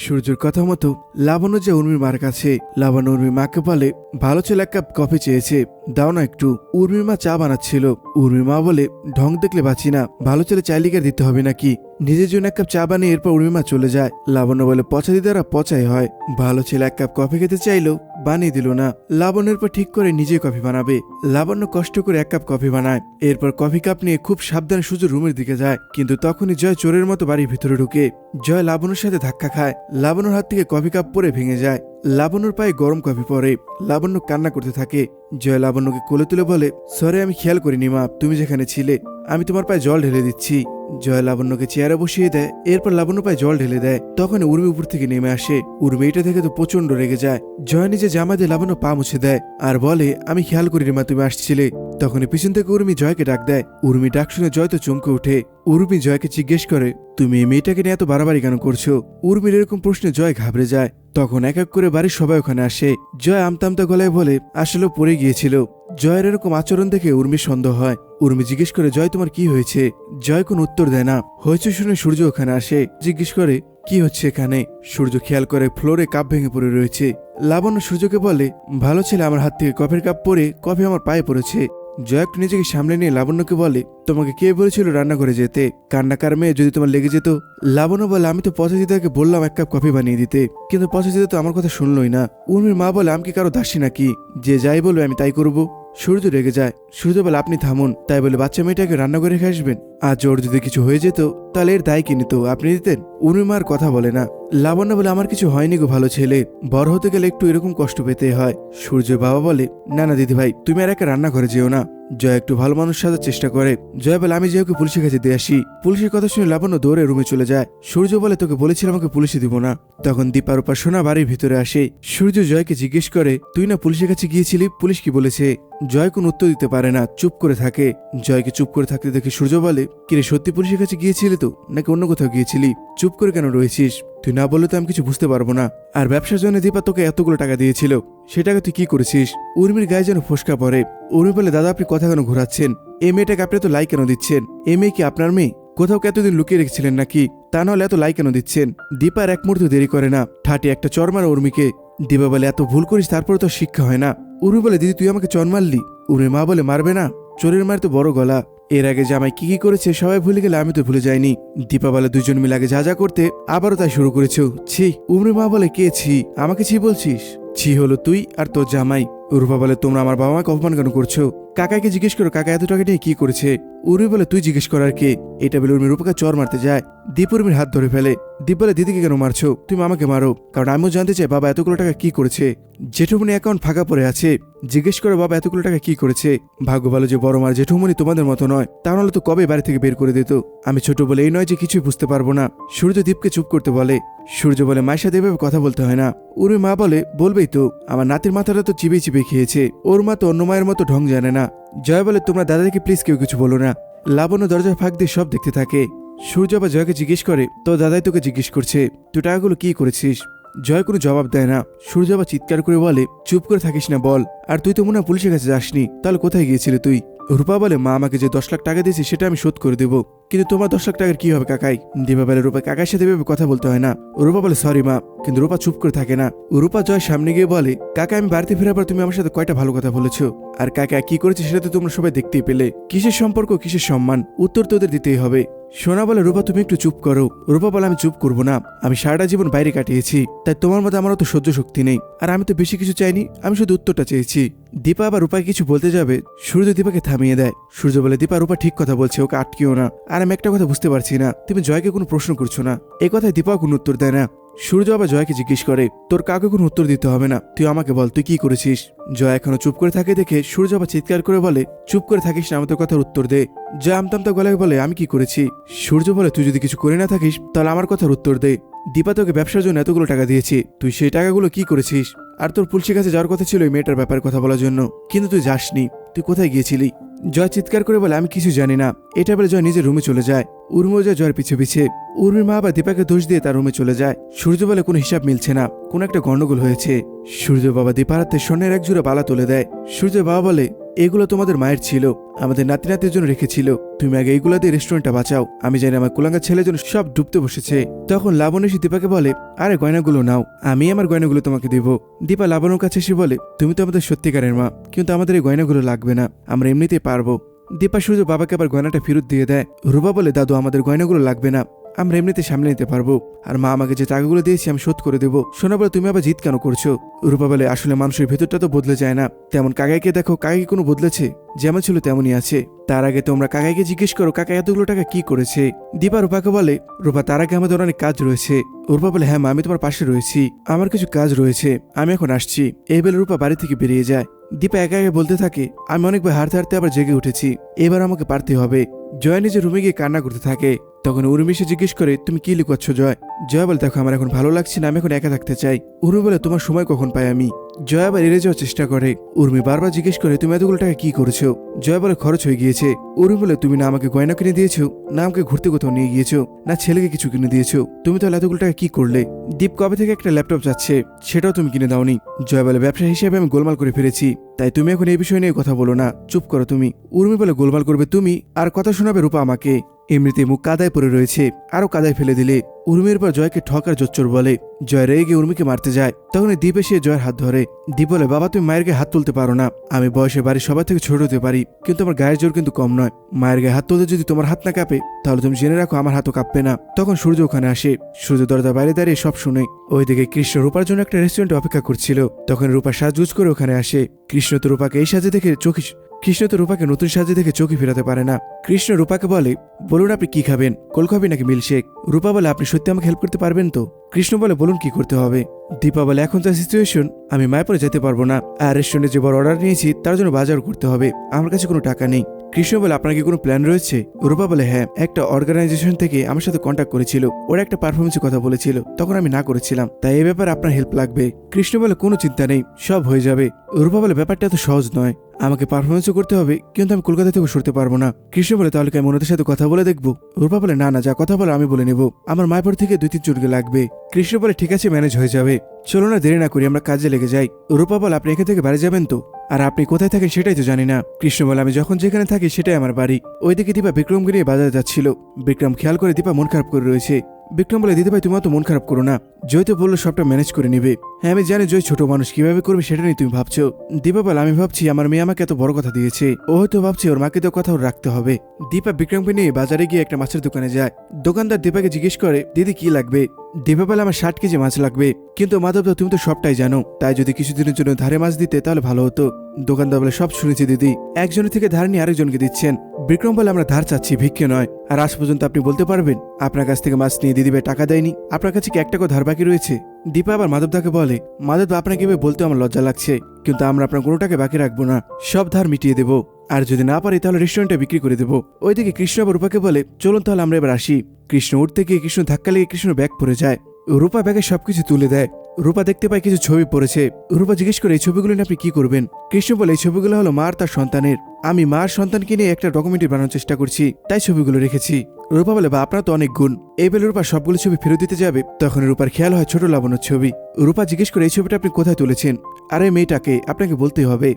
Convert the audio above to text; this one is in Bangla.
সূর্যর কথা মতো লাবণ্য যে উর্মির মার কাছে, লাবণ্য উর্মির মাকে বলে, ভালো ছেলে, এক কাপ কফি চেয়েছে, দাও না একটু। উর্মির মা চা বানাচ্ছিল। উর্মির মা বলে, ঢং দেখলে বাঁচি না, ভালো ছেলে চাইলিকার দিতে হবে নাকি? নিজের জন্য এক কাপ চা বানিয়ে এরপর উর্মিমা চলে যায়। লাবণ্য বলে, পচা দিদারা পচাই হয়। ভালো ছেলে এক কাপ কফি খেতে চাইলেও বানিয়ে দিল না। লাবণ্যের পর ঠিক করে নিজে কফি বানাবে। লাবণ্য কষ্ট করে এক কাপ কফি বানায়। এরপর কফি কাপ নিয়ে খুব সাবধানে সূর্য রুমের দিকে যায়। কিন্তু তখনই জয় চোরের মতো বাড়ির ভিতরে ঢুকে। জয় লাবণের সাথে ধাক্কা খায়। লাবণ্যর হাত থেকে কফি কাপ পরে ভেঙে যায়। লাবণ্যর পায়ে গরম কফি পরে লাবণ্য কান্না করতে থাকে। জয় লাবণ্যকে কোলে তুলে বলে, সরে, আমি খেয়াল করিনি মা, তুমি যেখানে ছিলে, আমি তোমার পায়ে জল ঢেলে দিচ্ছি। জয় লাবণ্যকে চেয়ারে বসিয়ে দেয়, এরপর লাবণ্য পায়ে জল ঢেলে দেয়। তখন উর্মি উপর থেকে নেমে আসে। উর্মি এটা দেখে তো প্রচণ্ড রেগে যায়। জয় নিজে জামা দিয়ে লাবণ্য পা মুছে দেয় আর বলে, আমি খেয়াল করিনি মা, তুমি আসছিলে। তখনই পিছন থেকে উর্মি জয়কে ডাক দেয়। উর্মি ডাক শুনে জয় তো চমকে ওঠে। উর্মি জয়কে জিজ্ঞেস করে, তুমি এই মেয়েটাকে নিয়ে এত বাড়াবাড়ি কেন করছ? উর্মির এরকম প্রশ্নে জয় ঘাবড়ে যায়। তখন এক এক করে বাড়ির সবাই ওখানে আসে। জয় আমতামতা গলায় বলে, আসলে পড়ে গিয়েছিল। জয়ের এরকম আচরণ দেখে উর্মির সন্দেহ হয়। উর্মি জিজ্ঞেস করে, জয়, তোমার কি হয়েছে? জয় কোন উত্তর দেয় না। হয়েছে শুনে সূর্য ওখানে আসে। জিজ্ঞেস করে, কি হচ্ছে এখানে? সূর্য খেয়াল করে ফ্লোরে কাপ ভেঙে পড়ে রয়েছে। লাবণ্য সূর্যকে বলে, ভালো ছেলে, আমার হাত থেকে কফের কাপ পরে কফি আমার পায়ে পড়েছে। জয় একটু নিজেকে সামলে নিয়ে লাবণ্যকে বলে, তোমাকে কে বলেছিল রান্নাঘরে যেতে? কান্নাকার মেয়ে যদি তোমার লেগে যেত? লাবণ্য বলে, আমি তো পচাজিদাকে বললাম এক কাপ কফি বানিয়ে দিতে, কিন্তু পচাজিদা তো আমার কথা শুনলই না। উর্মির মা বলে, আমি কি কারও দাসী নাকি? যে যাই বলবে আমি তাই করব। সূর্য রেগে যায়। সূর্য বলে, আপনি থামুন। তাই বলে, বাচ্চা মেয়েটাকে রান্না করে রেখে আসবেন? আজ ওর যদি কিছু হয়ে যেত, তাহলে এর দায় কি নিত? আপনি দিতেন উর্মিমার কথা বলে না। লাবণ্য বলে, আমার কিছু হয়নি গো ভালো ছেলে। বড় হতে গেলে একটু এরকম কষ্ট পেতে হয়। সূর্য বাবা বলে না না দিদি ভাই, তুমি আর একা রান্না করে যেও না। জয় একটু ভালো মানুষ সাজার চেষ্টা করে। জয় বলে, আমি যেহেতু পুলিশের কাছে দিয়ে আসি। পুলিশের কথা শুনে লাবণ্য দৌড়ে রুমে চলে যায়। সূর্য বলে, তোকে বলেছিলাম আমাকে পুলিশে দিব না। তখন দীপার উপর সোনা বাড়ির ভিতরে আসে। সূর্য জয়কে জিজ্ঞেস করে, তুই না পুলিশের কাছে গিয়েছিলি? পুলিশ কি বলেছে? জয় কোন উত্তর দিতে পারে না, চুপ করে থাকে। জয়কে চুপ করে থাকতে দেখে সূর্য বলে কিরে সত্যি পুলিশের কাছে গিয়েছিলি তো? নাকি অন্য কোথাও গিয়েছিলি? চুপ করে কেন রয়েছিস? তুই না বললে তো আমি কিছু বুঝতে পারব না। আর ব্যবসার জন্য দীপা তোকে এতগুলো টাকা দিয়েছিল সেটাকে তুই কি করেছিস? উর্মির গায়ে যেন ফোসকা পড়ে। উর্মি বলে, দাদা, আপনি কথা কেন ঘোরাচ্ছেন? এই মেয়েটাকে আপনি তো লাই কেন দিচ্ছেন? এই মেয়ে কি আপনার মেয়ে? কোথাও এতদিন লুকিয়ে রেখেছিলেন নাকি? তা নাহলে এত লাই কেন দিচ্ছেন? দীপার এক মুহূর্ত দেরি করে না। ঠাটি একটা চর মারা উর্মিকে। দীপা বলে, এত ভুল করিস, তারপরে তো শিক্ষা হয় না। উর্মি বলে, দিদি, তুই আমাকে চর মারলি? উর্মি মা বলে, মারবে না। চোরের মার তো বড় গলা। এর আগে জামাই কি কি করেছে সবাই ভুলে গেলে আমি তো ভুলে যাইনি। দীপা বলে দুজন মিলে আগে যা যা করতে আবারও তাই শুরু করেছ। ছি, উমরি মা বলে কে ছি? আমাকে ছি বলছিস? ছি হলো তুই আর তোর জামাই। রূপা বলে, তোমরা আমার বাবা মাকে অপমান কেন করছ? কাকাকে জিজ্ঞেস করো, কাকা এত টাকা নিয়ে কি করেছে? উর্মি বলে, তুই জিজ্ঞেস করার কে? এটা বলে উর্মি রূপাকে চর মারতে যায়। দীপ উর্মির হাত ধরে ফেলে। দীপ বলে, দিদিকে কেন মারছো? তুমি আমাকে মারো। কারণ আমিও জানতে চাই, বাবা এতগুলো টাকা কি করেছে? জেঠুমনি অ্যাকাউন্ট ফাঁকা পড়ে আছে। জিজ্ঞেস করো, বাবা এতগুলো টাকা কি করেছে? ভাগ্য ভালো যে বড় মার জেঠুমনি তোমাদের মতো নয়। তাহলে তো কবে বাড়ি থেকে বের করে দিত? আমি ছোট বলে এই নয় যে কিছুই বুঝতে পারব না। সূর্য দীপকে চুপ করতে বলে। সূর্য বলে, মায়ের সাথে এভাবে কথা বলতে হয় না। উর্মি মা বলে, বলবেই তো, আমার নাতির মাথাটা তো চিবিয়ে চিবিয়ে খেয়েছে। ওর মা তো অন্য মায়ের মতো ঢং জানে না। জয় বলে, তোমরা দাদাকে প্লিজ কেউ কিছু বলো না। লাবণ্য দরজার ফাঁক দিয়ে সব দেখতে থাকে। সূর্য বা জয়কে জিজ্ঞেস করে, তো দাদাই তোকে জিজ্ঞেস করছে, তুই টাকাগুলো কি করেছিস? জয় কোনো জবাব দেয় না। সূর্য আবার চিৎকার করে বলে, চুপ করে থাকিস না, বল। আর তুই তো মনে হয় পুলিশের কাছে যাসনি, তাহলে কোথায় গিয়েছিলি তুই? রূপা বলে, মা আমাকে যে দশ লাখ টাকা দিয়েছে, সেটা আমি শোধ করে দেবো। কিন্তু তোমার দশ লাখ টাকার কি হবে, কাকাই? দিবা বলে রূপা কাকার সাথে এভাবে কথা বলতে হয় না। রূপা বলে সরি মা। কিন্তু রূপা চুপ করে থাকে না। রূপা জয় সামনে গিয়ে বলে, কাকা, আমি বাড়িতে ফেরার তুমি আমার সাথে কয়টা ভালো কথা বলেছ? আর কাকা, কি করেছে সেটা তো তোমরা সবাই দেখতেই পেলে। কিসের সম্পর্ক, কিসের সম্মান? উত্তর তোদের দিতেই হবে। সোনা বলে রূপা, তুমি একটু চুপ করো। রূপা বলে, আমি চুপ করব না। আমি সারাটা জীবন বাইরে কাটিয়েছি। তাই তোমার মধ্যে আমার অত সহ্য শক্তি নেই। আর আমি তো বেশি কিছু চাইনি, আমি শুধু উত্তরটা চেয়েছি। দীপা আবার রূপাকে কিছু বলতে যাবে, সূর্য দীপাকে থামিয়ে দেয়। সূর্য বলে, দীপা, রূপা ঠিক কথা বলছে, ওকে আটকিও না। আর আমি একটা কথা বুঝতে পারছি না, তুমি জয়কে কোনো প্রশ্ন করছ না। এ কথায় দীপাও কোনো উত্তর দেয় না। সূর্য আবার জয়কে জিজ্ঞেস করে, তোর কাকে কোনো উত্তর দিতে হবে না? তুই আমাকে বল, তুই কি করেছিস? জয় এখনও চুপ করে থাকে দেখে সূর্য আবার চিৎকার করে বলে, চুপ করে থাকিস না, আমাদের কথার উত্তর দে। জয় আমতামতা গলায় বলে, আমি কি করেছি? সূর্য বলে, তুই যদি কিছু করে না থাকিস, তাহলে আমার কথার উত্তর দে। দীপা তোকে ব্যবসার জন্য এতগুলো টাকা দিয়েছি, তুই সেই টাকাগুলো কি করেছিস? আর তোর পুলিশের কাছে যাওয়ার কথা ছিল ওই মেয়েটার ব্যাপারে কথা বলার জন্য, কিন্তু তুই যাসনি, তুই কোথায় গিয়েছিলি? জয় চিৎকার করে বলে, আমি কিছু জানি না। এটা বলে জয় নিজের রুমে চলে যায়। উর্মিও যায় জয়ের পিছে পিছে। উর্মির মা বা দীপাকে দোষ দিয়ে তার রুমে চলে যায়। সূর্য বলে কোনো হিসাব মিলছে না। কোনো একটা গন্ডগোল হয়েছে। সূর্য বাবা দীপার হাতে স্বর্ণের এক জোড়া বালা তুলে দেয়। সূর্য বাবা বলে, এগুলো তোমাদের মায়ের ছিল। আমাদের নাতি নাতির জন্য রেখেছিল। তুমি আগে এইগুলো দিয়ে রেস্টুরেন্টটা বাঁচাও। আমি জানি আমার কুলাঙ্গা ছেলের জন্য সব ডুবতে বসেছে। তখন লাবণ এসে দীপাকে বলে, আরে গয়নাগুলো নাও। আমি আমার গয়নাগুলো তোমাকে দেব। দীপা লাবণের কাছে এসে বলে, তুমি তো আমাদের সত্যিকারের মা, কিন্তু আমাদের এই গয়নাগুলো লাগবে না। আমরা এমনিতেই পারব। দীপা সূর্য বাবাকে আবার গয়নাটা ফেরত দিয়ে দেয়। রুবা বলে, দাদু, আমাদের গয়নাগুলো লাগবে না। আমরা এমনিতে সামলে নিতে পারব। আর মা আমাকে যে টাকাগুলো দিয়েছি আমি শোধ করে দেবো। শোনা বলে, তুমি আবার জিত কেন করছ? রূপা বলে, আসলে মানুষের ভেতরটা তো বদলে যায় না। তেমন কাকাইকে দেখো কাকাই কোনো বদলেছে। যেমন ছিল তেমনই আছে। তার আগে তোমরা কাকাইকে জিজ্ঞেস করো, কাকা এতগুলো টাকা কি করেছে? দীপা রূপাকে বলে, রূপা, তার আগে আমাদের অনেক কাজ রয়েছে। রূপা বলে হ্যাঁ মা, আমি তোমার পাশে রয়েছি। আমার কিছু কাজ রয়েছে। আমি এখন আসছি। এই বেলে রূপা বাড়ি থেকে বেরিয়ে যায়। দীপা একা একা বলতে থাকে, আমি অনেকবার হারতে হারতে আবার জেগে উঠেছি। এবার আমাকে পারতে হবে। জয় নিজের রুমে গিয়ে কান্না করতে থাকে। তখন উর্মি জিজ্ঞেস করে, তুমি কি লুকাচ্ছ, জয়? জয় বলে, দেখো, আমার এখন ভালো লাগছে না, আমি এখন একা থাকতে চাই। উর্মি বলে, তোমার সময় কখন পাই আমি? জয় আবার এড়ে যাওয়ার চেষ্টা করে। উর্মি বারবার জিজ্ঞেস করে, তুমি এতগুলো টাকা কি করেছ? জয় বলে, খরচ হয়ে গিয়েছে। উর্মি বলে, তুমি না আমাকে গয়না কিনে দিয়েছ, না আমাকে ঘুরতে কোথাও নিয়ে গিয়েছো, না ছেলেকে কিছু কিনে দিয়েছ। তুমি তাহলে এতগুলো টাকা কি করলে? দীপ কবে থেকে একটা ল্যাপটপ যাচ্ছে সেটাও তুমি কিনে দাওনি। জয় বলে, ব্যবসা হিসেবে আমি গোলমাল করে ফেলেছি, তাই তুমি এখন এই বিষয় নিয়ে কথা বলো না। চুপ করো তুমি। উর্মি বলে, গোলমাল করবে তুমি, আর কথা শোনাবে রূপা আমাকে। এমনিতে মুখ কাদায় পড়ে রয়েছে। আরও কাদায় ফেলে দিলে উর্মির পর জয়কে ঠকার জোচ্চর বলে, জয় রেগে গিয়ে উর্মিকে মারতে যায়। তখন দীপ এসে জয়ের হাত ধরে, দীপ বলে, বাবা, তুমি মায়ের গায়ে হাত তুলতে পারো না। আমি বয়সে বাড়ির সবার থেকে ছোট হতে পারি, কিন্তু আমার গায়ের জোর কিন্তু কম নয়। মায়ের গায়ে হাত তুলতে যদি তোমার হাত না কাঁপে, তাহলে তুমি জেনে রাখো আমার হাতও কাঁপবে না। তখন সূর্য ওখানে আসে। সূর্য দরজা বাইরে দাঁড়িয়ে সব শুনে, ওইদিকে কৃষ্ণ রূপার জন্য একটা রেস্টুরেন্টে অপেক্ষা করছিল। তখন রূপা সাজগুজ করে ওখানে আসে। কৃষ্ণ তো রূপাকে এই সাজে দেখে চোখে কৃষ্ণ তো রূপাকে নতুন সাজে দেখে চোখে ফেরাতে পারে না। কৃষ্ণ রূপাকে বলে, বলুন আপনি কি খাবেন? কোলখাবি নাকি মিল্কশেক? রূপা বলে, আপনি সত্যি আমাকে হেল্প করতে পারবেন তো? কৃষ্ণ বলে, বলুন কি করতে হবে? দীপা বলে, এখন যা সিচুয়েশন আমি মায়াপুরে যেতে পারব না। আর রেস্টুরেন্টে যে বড় অর্ডার নিয়েছি, তার জন্য বাজার করতে হবে। আমার কাছে কোনো টাকা নেই। কৃষ্ণ বলে, আপনার কি কোনো প্ল্যান রয়েছে? রূপা বলে হ্যাঁ একটা অর্গানাইজেশন থেকে আমার সাথে কন্ট্যাক্ট করেছিল। ওরা একটা পারফরমেন্সের কথা বলেছিল। তখন আমি না করেছিলাম। তাই এ ব্যাপারে আপনার হেল্প লাগবে। কৃষ্ণ বলে, কোনো চিন্তা নেই, সব হয়ে যাবে। রূপা বলে, ব্যাপারটা এত সহজ নয়। আমাকে পারফরমেন্সও করতে হবে, কিন্তু আমি কলকাতা থেকে সরতে পারব না। কৃষ্ণ বলে, তাহলে আমি ওনাদের সাথে কথা বলে দেখব? রূপা বলে, না না, যা কথা বলে, আমি বলে নেব। আমার মায়াপুর থেকে দুই তিন চুটকে লাগবে। কৃষ্ণ বলে, ঠিক আছে, ম্যানেজ হয়ে যাবে। চলো না, দেরি না করি, আমরা কাজে লেগে যাই। রূপা বলে, আপনি এখান থেকে বাড়ি যাবেন তো? আর আপনি কোথায় থাকেন সেটাই তো জানি না। কৃষ্ণ বলে, আমি যখন যেখানে থাকি সেটাই আমার বাড়ি। ওইদিকে দীপা বিক্রমকে নিয়ে বাজারে যাচ্ছিল। বিক্রম খেয়াল করে দীপা মন খারাপ করে রয়েছে। বিক্রম বলে দিদি ভাই তুমি তো মন খারাপ করো না। জয় তো বলল সবটা ম্যানেজ করে নিবে। হ্যাঁ আমি জানি জয় ছোট মানুষ কীভাবে করবে সেটা নিয়ে তুমি ভাবছ। দীপা বলে আমি ভাবছি আমার মেয়ে আমাকে এত বড় কথা দিয়েছে। ও হয়তো ভাবছে ওর মাকে তো কথা ওর রাখতে হবে। দীপা বিক্রমকে নিয়ে বাজারে গিয়ে একটা মাছের দোকানে যায়। দোকানদার দীপাকে জিজ্ঞেস করে দিদি কি লাগবে? দীপা বলে আমার ষাট কেজি মাছ লাগবে। কিন্তু মাধব দা, তুমি তো সবটাই জানো। তাই যদি কিছুদিনের জন্য ধারে মাছ দিতে তাহলে ভালো হতো। দোকানদার বলে সব শুনেছি দিদি। একজনের থেকে ধার নিয়ে আরেকজনকে দিচ্ছেন। বিক্রম বলে আমরা ধার চাচ্ছি ভিক্ষে নয়। আর আজ পর্যন্ত আপনি বলতে পারবেন, আপনার কাছ থেকে মাছ নিয়ে দিদিভাই টাকা দেয়নি। আপনার কাছে কি এক টাকা ধার বাকি রয়েছে? দীপা আবার মাধবদাকে বলে, মাধব, আপনাকে এভাবে বলতে আমার লজ্জা লাগছে, কিন্তু আমরা আপনার কোনো টাকা বাকি রাখব না। সব ধার মিটিয়ে দেবো। আর যদি না পারি, তাহলে রেস্টুরেন্টে বিক্রি করে দেবো। ওইদিকে কৃষ্ণ আবার রূপাকে বলে, চলুন তাহলে আমরা এবার আসি। কৃষ্ণ উঠতে গিয়ে কৃষ্ণ ধাক্কা লেগে কৃষ্ণ ব্যাগ পড়ে যায়। রূপা ব্যাগে সবকিছু তুলে দেয়। রূপা দেখতে পায় কিছু ছবি পড়েছে। রূপা জিজ্ঞেস করে, এই ছবিগুলো নিয়ে আপনি কি করবেন? কৃষ্ণ বলে, এই ছবিগুলো হলো মার তার সন্তানের। আমি মার সন্তানকে নিয়ে একটা ডকুমেন্টারি বানানোর চেষ্টা করছি, তাই ছবিগুলো রেখেছি। রূপা বলে বা আপনার তো অনেক গুণ। এই বেলে রূপা সবগুলো ছবি ফেরত দিতে যাবে, তখন রূপার খেয়াল হয় ছোট লাবণের ছবি। রূপা জিজ্ঞেস করে, এই ছবিটা আপনি কোথায় তুলেছেন? আর, মেয়েটাকে, আপনাকে বলতে হবে।